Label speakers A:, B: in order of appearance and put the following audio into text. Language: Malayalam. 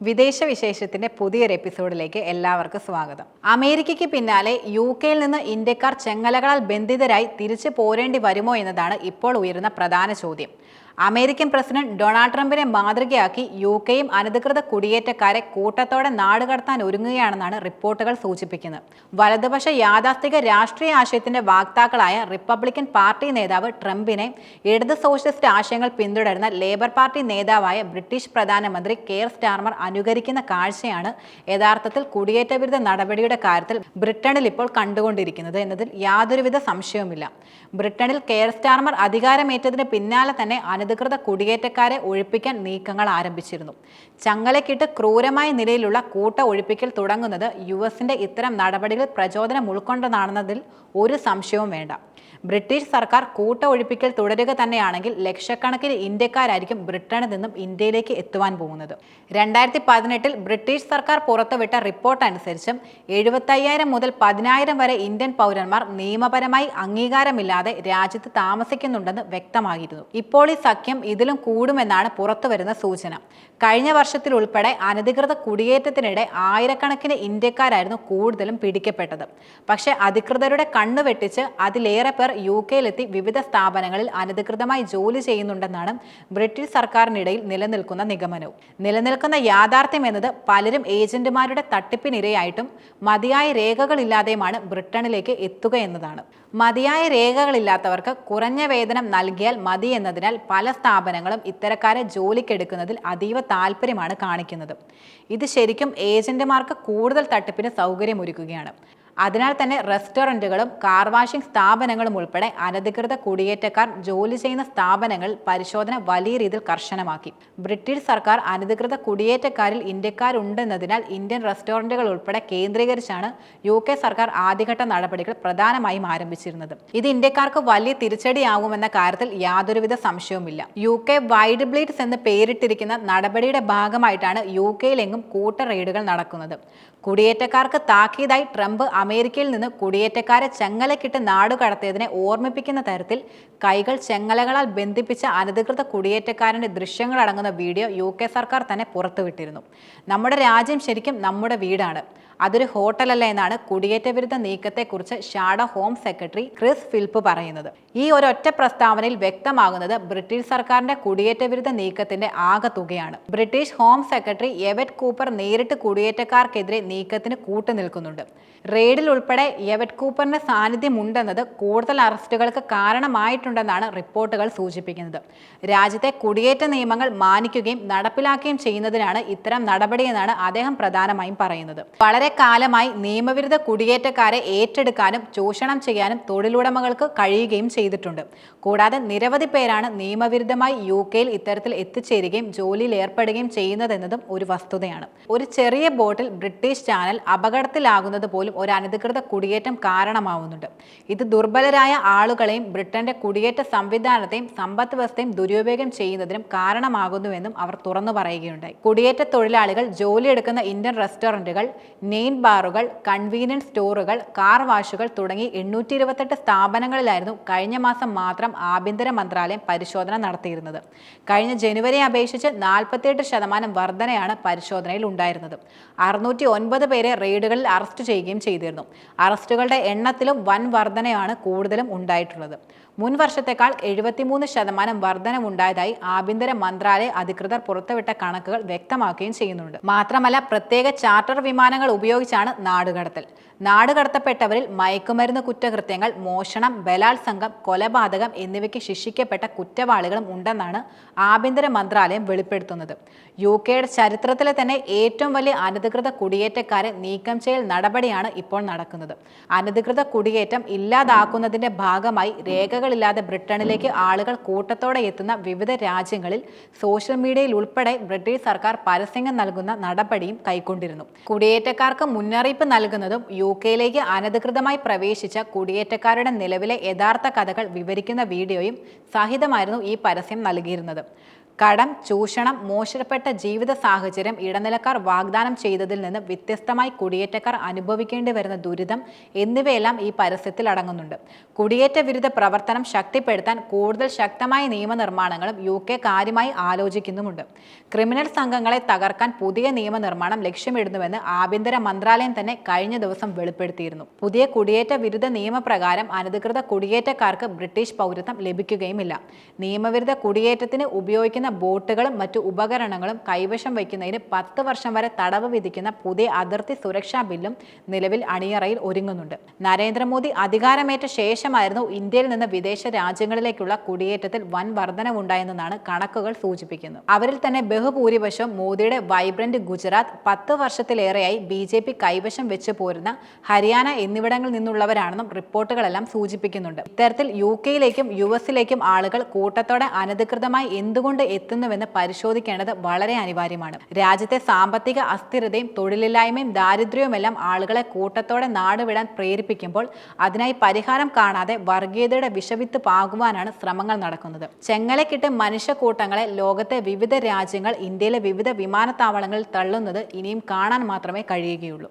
A: വിദേശ വിശേഷത്തിന്റെ പുതിയൊരു എപ്പിസോഡിലേക്ക് എല്ലാവർക്കും സ്വാഗതം. അമേരിക്കയ്ക്ക് പിന്നാലെ യു കെയിൽ നിന്ന് ഇന്ത്യക്കാർ ചെങ്ങലകളാൽ ബന്ധിതരായി തിരിച്ചു പോരേണ്ടി വരുമോ എന്നതാണ് ഇപ്പോൾ ഉയരുന്ന പ്രധാന ചോദ്യം. അമേരിക്കൻ പ്രസിഡന്റ് ഡൊണാൾഡ് ട്രംപിനെ മാതൃകയാക്കി യു കെയും അനധികൃത കുടിയേറ്റക്കാരെ കൂട്ടത്തോടെ നാടുകടത്താൻ ഒരുങ്ങുകയാണെന്നാണ് റിപ്പോർട്ടുകൾ സൂചിപ്പിക്കുന്നത്. വലതുപക്ഷ യാഥാസ്ഥിക രാഷ്ട്രീയ ആശയത്തിന്റെ വാക്താക്കളായ റിപ്പബ്ലിക്കൻ പാർട്ടി നേതാവ് ട്രംപിനെ ഇടത് സോഷ്യലിസ്റ്റ് ആശയങ്ങൾ പിന്തുടരുന്ന ലേബർ പാർട്ടി നേതാവായ ബ്രിട്ടീഷ് പ്രധാനമന്ത്രി കെയർ സ്റ്റാർമർ അനുകരിക്കുന്ന കാഴ്ചയാണ് യഥാർത്ഥത്തിൽ കുടിയേറ്റ വിരുദ്ധ നടപടിയുടെ കാര്യത്തിൽ ബ്രിട്ടനിൽ ഇപ്പോൾ കണ്ടുകൊണ്ടിരിക്കുന്നത് എന്നതിൽ യാതൊരുവിധ സംശയവുമില്ല. ബ്രിട്ടനിൽ കെയർ സ്റ്റാർമർ അധികാരമേറ്റതിന് പിന്നാലെ തന്നെ അനധികൃത കുടിയേറ്റക്കാരെ ഒഴിപ്പിക്കാൻ നീക്കങ്ങൾ ആരംഭിച്ചിരുന്നു. ചങ്ങലക്കിട്ട് ക്രൂരമായ നിലയിലുള്ള കൂട്ട ഒഴിപ്പിക്കൽ തുടങ്ങുന്നത് യു എസിന്റെ ഇത്തരം നടപടികൾ പ്രചോദനം ഉൾക്കൊണ്ടതാണെന്നതിൽ ഒരു സംശയവും വേണ്ട. ബ്രിട്ടീഷ് സർക്കാർ കൂട്ട ഒഴിപ്പിക്കൽ തുടരുക തന്നെയാണെങ്കിൽ ലക്ഷക്കണക്കിന് ഇന്ത്യക്കാരായിരിക്കും ബ്രിട്ടനിൽ നിന്നും ഇന്ത്യയിലേക്ക് എത്തുവാൻ പോകുന്നത്. രണ്ടായിരത്തി പതിനെട്ടിൽ ബ്രിട്ടീഷ് സർക്കാർ പുറത്തുവിട്ട റിപ്പോർട്ട് അനുസരിച്ചും എഴുപത്തയ്യായിരം മുതൽ പതിനായിരം വരെ ഇന്ത്യൻ പൗരന്മാർ നിയമപരമായി അംഗീകാരമില്ലാതെ രാജ്യത്ത് താമസിക്കുന്നുണ്ടെന്ന് വ്യക്തമായിരുന്നു. ഇപ്പോൾ ഈ സഖ്യം ഇതിലും കൂടുമെന്നാണ് പുറത്തുവരുന്ന സൂചന. കഴിഞ്ഞ വർഷത്തിൽ ഉൾപ്പെടെ അനധികൃത കുടിയേറ്റത്തിനിടെ ആയിരക്കണക്കിന് ഇന്ത്യക്കാരായിരുന്നു കൂടുതലും പിടിക്കപ്പെട്ടത്. പക്ഷേ അധികൃതരുടെ കണ്ണുവെട്ടിച്ച് അതിലേറെ പേർ യു കെയിലെത്തി വിവിധ സ്ഥാപനങ്ങളിൽ അനധികൃതമായി ജോലി ചെയ്യുന്നുണ്ടെന്നാണ് ബ്രിട്ടീഷ് സർക്കാരിനിടയിൽ നിലനിൽക്കുന്ന നിഗമനവും. നിലനിൽക്കുന്ന യാഥാർത്ഥ്യം എന്നത് പലരും ഏജന്റുമാരുടെ തട്ടിപ്പിനിരയായിട്ടും മതിയായ രേഖകളില്ലാതെയുമാണ് ബ്രിട്ടനിലേക്ക് എത്തുക എന്നതാണ്. മതിയായ രേഖകളില്ലാത്തവർക്ക് കുറഞ്ഞ വേതനം നൽകിയാൽ മതി എന്നതിനാൽ പല സ്ഥാപനങ്ങളും ഇത്തരക്കാരെ ജോലിക്കെടുക്കുന്നതിൽ അതീവ താല്പര്യമാണ് കാണിക്കുന്നത്. ഇത് ശരിക്കും ഏജന്റുമാർക്ക് കൂടുതൽ തട്ടിപ്പിന് സൗകര്യമൊരുക്കുകയാണ്. അതിനാൽ തന്നെ റെസ്റ്റോറന്റുകളും കാർ വാഷിംഗ് സ്ഥാപനങ്ങളും ഉൾപ്പെടെ അനധികൃത കുടിയേറ്റക്കാർ ജോലി ചെയ്യുന്ന സ്ഥാപനങ്ങൾ പരിശോധന വലിയ രീതിയിൽ കർശനമാക്കി. ബ്രിട്ടീഷ് സർക്കാർ അനധികൃത കുടിയേറ്റക്കാരിൽ ഇന്ത്യക്കാരുണ്ടെന്നതിനാൽ ഇന്ത്യൻ റെസ്റ്റോറന്റുകൾ ഉൾപ്പെടെ കേന്ദ്രീകരിച്ചാണ് യു കെ സർക്കാർ ആദ്യഘട്ട നടപടികൾ പ്രധാനമായും ആരംഭിച്ചിരുന്നത്. ഇത് ഇന്ത്യക്കാർക്ക് വലിയ തിരിച്ചടിയാകുമെന്ന കാര്യത്തിൽ യാതൊരുവിധ സംശയവുമില്ല. യു കെ വൈഡ് ബ്ലീഡ്സ് എന്ന് പേരിട്ടിരിക്കുന്ന നടപടിയുടെ ഭാഗമായിട്ടാണ് യു കെയിലെങ്ങും കൂട്ട റെയ്ഡുകൾ നടക്കുന്നത്. കുടിയേറ്റക്കാർക്ക് താക്കീതായി ട്രംപ് അമേരിക്കയിൽ നിന്ന് കുടിയേറ്റക്കാരെ ചെങ്ങലക്കിട്ട് നാടുകടത്തിയതിനെ ഓർമ്മിപ്പിക്കുന്ന തരത്തിൽ കൈകൾ ചെങ്ങലകളാൽ ബന്ധിപ്പിച്ച അനധികൃത കുടിയേറ്റക്കാരന്റെ ദൃശ്യങ്ങളടങ്ങുന്ന വീഡിയോ യു കെ സർക്കാർ തന്നെ പുറത്തുവിട്ടിരുന്നു. നമ്മുടെ രാജ്യം ശരിക്കും നമ്മുടെ വീടാണ്. അതൊരു ഹോട്ടലല്ല എന്നാണ് കുടിയേറ്റ വിരുദ്ധ നീക്കത്തെക്കുറിച്ച് shadow home secretary Chris Philp പറയുന്നത്. ഈ ഒരൊറ്റ പ്രസ്താവനയിൽ വ്യക്തമാകുന്നത് ബ്രിട്ടീഷ് സർക്കാരിന്റെ കുടിയേറ്റ വിരുദ്ധ നീക്കത്തിന്റെ ആകെ തുകയാണ്. British home secretary Yvette Cooper നേരിട്ട് കുടിയേറ്റക്കാർക്കെതിരെ നീക്കത്തിന് കൂട്ടുനിൽക്കുന്നുണ്ട്. റെയ്ഡിൽ ഉൾപ്പെടെ എവറ്റ് കൂപ്പറിന്റെ സാന്നിധ്യമുണ്ടെന്നത് കൂടുതൽ അറസ്റ്റുകൾക്ക് കാരണമായിട്ടുണ്ടെന്നാണ് റിപ്പോർട്ടുകൾ സൂചിപ്പിക്കുന്നത്. രാജ്യത്തെ കുടിയേറ്റ നിയമങ്ങൾ മാനിക്കുകയും നടപ്പിലാക്കുകയും ചെയ്യുന്നതിനാണ് ഇത്തരം നടപടിയെന്നാണ് അദ്ദേഹം പ്രധാനമായും പറയുന്നത്. വളരെ കാലമായി നിയമവിരുദ്ധ കുടിയേറ്റക്കാരെ ഏറ്റെടുക്കാനും ചൂഷണം ചെയ്യാനും തൊഴിലുടമകൾക്ക് കഴിയുകയും ചെയ്തിട്ടുണ്ട്. കൂടാതെ നിരവധി പേരാണ് നിയമവിരുദ്ധമായി യു കെയിൽ ഇത്തരത്തിൽ എത്തിച്ചേരുകയും ജോലിയിൽ ഏർപ്പെടുകയും ചെയ്യുന്നതെന്നതും ഒരു വസ്തുതയാണ്. ഒരു ചെറിയ ബോട്ടിൽ ബ്രിട്ടീഷ് ചാനൽ അപകടത്തിലാകുന്നത് പോലും ഒരു അനധികൃത കുടിയേറ്റം കാരണമാവുന്നുണ്ട്. ഇത് ദുർബലരായ ആളുകളെയും ബ്രിട്ടന്റെ കുടിയേറ്റ സംവിധാനത്തെയും സമ്പദ് വ്യവസ്ഥയും ദുരുപയോഗം ചെയ്യുന്നതിനും കാരണമാകുന്നുവെന്നും അവർ തുറന്നു പറയുകയുണ്ടായി. കുടിയേറ്റ തൊഴിലാളികൾ ജോലിയെടുക്കുന്ന ഇന്ത്യൻ റെസ്റ്റോറന്റുകൾ നെയിൻ ബാറുകൾ കൺവീനിയൻസ് സ്റ്റോറുകൾ കാർ വാഷുകൾ തുടങ്ങി എണ്ണൂറ്റി ഇരുപത്തെട്ട് സ്ഥാപനങ്ങളിലായിരുന്നു കഴിഞ്ഞ മാസം മാത്രം ആഭ്യന്തര മന്ത്രാലയം പരിശോധന നടത്തിയിരുന്നത്. കഴിഞ്ഞ ജനുവരി അപേക്ഷിച്ച് നാൽപ്പത്തിയെട്ട് ശതമാനം വർധനയാണ് പരിശോധനയിൽ ഉണ്ടായിരുന്നത്. അറുന്നൂറ്റി ഒൻപത് പേരെ റെയ്ഡുകളിൽ അറസ്റ്റ് ചെയ്യുകയും ചെയ്തിരുന്നു. അറസ്റ്റുകളുടെ എണ്ണത്തിലും വൻ വർധനയാണ് കൂടുതലും ഉണ്ടായിട്ടുള്ളത്. മുൻ വർഷത്തെക്കാൾ എഴുപത്തിമൂന്ന് ശതമാനം വർധനമുണ്ടായതായി ആഭ്യന്തര മന്ത്രാലയ അധികൃതർ പുറത്തുവിട്ട കണക്കുകൾ വ്യക്തമാക്കുകയും ചെയ്യുന്നുണ്ട്. മാത്രമല്ല പ്രത്യേക ചാർട്ടർ വിമാനങ്ങൾ ഉപയോഗിച്ചാണ് നാടുകടത്തൽ. നാടുകടത്തപ്പെട്ടവരിൽ മയക്കുമരുന്ന് കുറ്റകൃത്യങ്ങൾ മോഷണം ബലാത്സംഗം കൊലപാതകം എന്നിവയ്ക്ക് ശിക്ഷിക്കപ്പെട്ട കുറ്റവാളികളും ഉണ്ടെന്നാണ് ആഭ്യന്തര മന്ത്രാലയം വെളിപ്പെടുത്തുന്നത്. യു കെയുടെ ചരിത്രത്തിലെ തന്നെ ഏറ്റവും വലിയ അനധികൃത കുടിയേറ്റക്കാരെ നീക്കം ചെയ്യൽ നടപടിയാണ് ഇപ്പോൾ നടക്കുന്നത്. അനധികൃത കുടിയേറ്റം ഇല്ലാതാക്കുന്നതിന്റെ ഭാഗമായി രേഖകളില്ലാതെ ബ്രിട്ടനിലേക്ക് ആളുകൾ കൂട്ടത്തോടെ എത്തുന്ന വിവിധ രാജ്യങ്ങളിൽ സോഷ്യൽ മീഡിയയിൽ ഉൾപ്പെടെ ബ്രിട്ടീഷ് സർക്കാർ പരസ്യങ്ങൾ നൽകുന്ന നടപടിയും കൈക്കൊണ്ടിരുന്നു. കുടിയേറ്റക്കാർക്ക് മുന്നറിയിപ്പ് നൽകുന്നതും യു കെയിലേക്ക് അനധികൃതമായി പ്രവേശിച്ച കുടിയേറ്റക്കാരുടെ നിലവിലെ യഥാർത്ഥ കഥകൾ വിവരിക്കുന്ന വീഡിയോയും സഹിതമായിരുന്നു ഈ പരസ്യം നൽകിയിരുന്നത്. കടം ചൂഷണം മോശപ്പെട്ട ജീവിത സാഹചര്യം ഇടനിലക്കാർ വാഗ്ദാനം ചെയ്തതിൽ നിന്ന് വ്യത്യസ്തമായി കുടിയേറ്റക്കാർ അനുഭവിക്കേണ്ടി വരുന്ന ദുരിതം എന്നിവയെല്ലാം ഈ പരസ്യത്തിൽ അടങ്ങുന്നുണ്ട്. കുടിയേറ്റ വിരുദ്ധ പ്രവർത്തനം ശക്തിപ്പെടുത്താൻ കൂടുതൽ ശക്തമായ നിയമനിർമ്മാണങ്ങളും യു കെ കാര്യമായി ആലോചിക്കുന്നുമുണ്ട്. ക്രിമിനൽ സംഘങ്ങളെ തകർക്കാൻ പുതിയ നിയമനിർമ്മാണം ലക്ഷ്യമിടുന്നുവെന്ന് ആഭ്യന്തര മന്ത്രാലയം തന്നെ കഴിഞ്ഞ ദിവസം വെളിപ്പെടുത്തിയിരുന്നു. പുതിയ കുടിയേറ്റ വിരുദ്ധ നിയമപ്രകാരം അനധികൃത കുടിയേറ്റക്കാർക്ക് ബ്രിട്ടീഷ് പൗരത്വം ലഭിക്കുകയുമില്ല. നിയമവിരുദ്ധ കുടിയേറ്റത്തിന് ഉപയോഗിക്കുന്ന ബോട്ടുകളും മറ്റു ഉപകരണങ്ങളും കൈവശം വയ്ക്കുന്നതിന് പത്ത് വർഷം വരെ തടവ് വിധിക്കുന്ന പുതിയ അതിർത്തി സുരക്ഷാ ബില്ലും നിലവിൽ അണിയറയിൽ ഒരുങ്ങുന്നുണ്ട്. നരേന്ദ്രമോദി അധികാരമേറ്റ ശേഷമായിരുന്നു ഇന്ത്യയിൽ നിന്ന് വിദേശ രാജ്യങ്ങളിലേക്കുള്ള കുടിയേറ്റത്തിൽ വൻ വർധനവുണ്ടായെന്നാണ് കണക്കുകൾ സൂചിപ്പിക്കുന്നത്. അവരിൽ തന്നെ ബഹുഭൂരിപക്ഷം മോദിയുടെ വൈബ്രന്റ് ഗുജറാത്ത് പത്ത് വർഷത്തിലേറെയായി ബി ജെ പി കൈവശം വെച്ച് പോരുന്ന ഹരിയാന എന്നിവിടങ്ങളിൽ നിന്നുള്ളവരാണെന്നും റിപ്പോർട്ടുകളെല്ലാം സൂചിപ്പിക്കുന്നുണ്ട്. ഇത്തരത്തിൽ യു കെയിലേക്കും യു എസിലേക്കും ആളുകൾ കൂട്ടത്തോടെ അനധികൃതമായി എന്തുകൊണ്ട് എത്തുന്നുവെന്ന് പരിശോധിക്കേണ്ടത് വളരെ അനിവാര്യമാണ്. രാജ്യത്തെ സാമ്പത്തിക അസ്ഥിരതയും തൊഴിലില്ലായ്മയും ദാരിദ്ര്യവുമെല്ലാം ആളുകളെ കൂട്ടത്തോടെ നാടുവിടാൻ പ്രേരിപ്പിക്കുമ്പോൾ അതിനായി പരിഹാരം കാണാതെ വർഗീയതയുടെ വിഷവിത്ത് പാകുവാനാണ് ശ്രമങ്ങൾ നടക്കുന്നത്. ചെങ്ങലക്കിട്ട് മനുഷ്യക്കൂട്ടങ്ങളെ ലോകത്തെ വിവിധ രാജ്യങ്ങൾ ഇന്ത്യയിലെ വിവിധ വിമാനത്താവളങ്ങളിൽ തള്ളുന്നത് ഇനിയും കാണാൻ മാത്രമേ കഴിയുകയുള്ളൂ.